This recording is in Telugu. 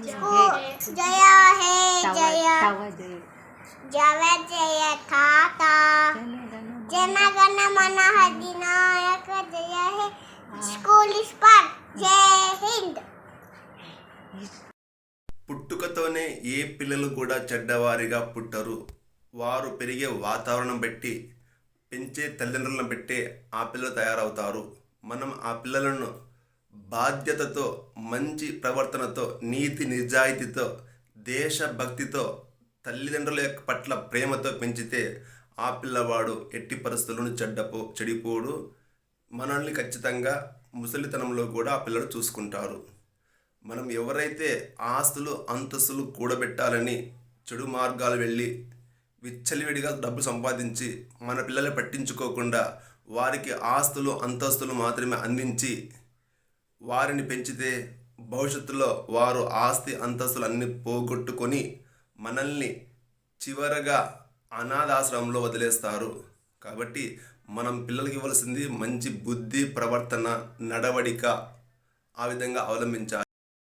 జయ హే జయ జవ జయ తాత. జనగణ మన అధినాయక జయ హే. స్కూల్ ఇస్ జయ హింద్. పుట్టుకతోనే ఏ పిల్లలు కూడా చెడ్డవారిగా పుట్టరు. వారు పెరిగే వాతావరణం బట్టి పెంచే తల్లిదండ్రులను బట్టి ఆ పిల్లలు తయారవుతారు. మనం ఆ పిల్లలను బాధ్యతతో మంచి ప్రవర్తనతో నీతి నిజాయితీతో దేశభక్తితో తల్లిదండ్రుల యొక్క పట్ల ప్రేమతో పెంచితే ఆ పిల్లవాడు ఎట్టి పరిస్థితులను చెడ్డపో చెడిపోడు. మనల్ని ఖచ్చితంగా ముసలితనంలో కూడా ఆ పిల్లలు చూసుకుంటారు. మనం ఎవరైతే ఆస్తులు అంతస్తులు కూడబెట్టాలని చెడు మార్గాలు వెళ్ళి విచ్చలివిడిగా డబ్బు సంపాదించి మన పిల్లలు పట్టించుకోకుండా వారికి ఆస్తులు అంతస్తులు మాత్రమే అందించి వారిని పెంచితే భవిష్యత్తులో వారు ఆస్తి అంతస్తులు అన్ని పోగొట్టుకొని మనల్ని చివరగా అనాథాశ్రమంలో వదిలేస్తారు. కాబట్టి మనం పిల్లలకి ఇవ్వాల్సింది మంచి బుద్ధి ప్రవర్తన నడవడిక ఆ విధంగా అవలంబించాలి.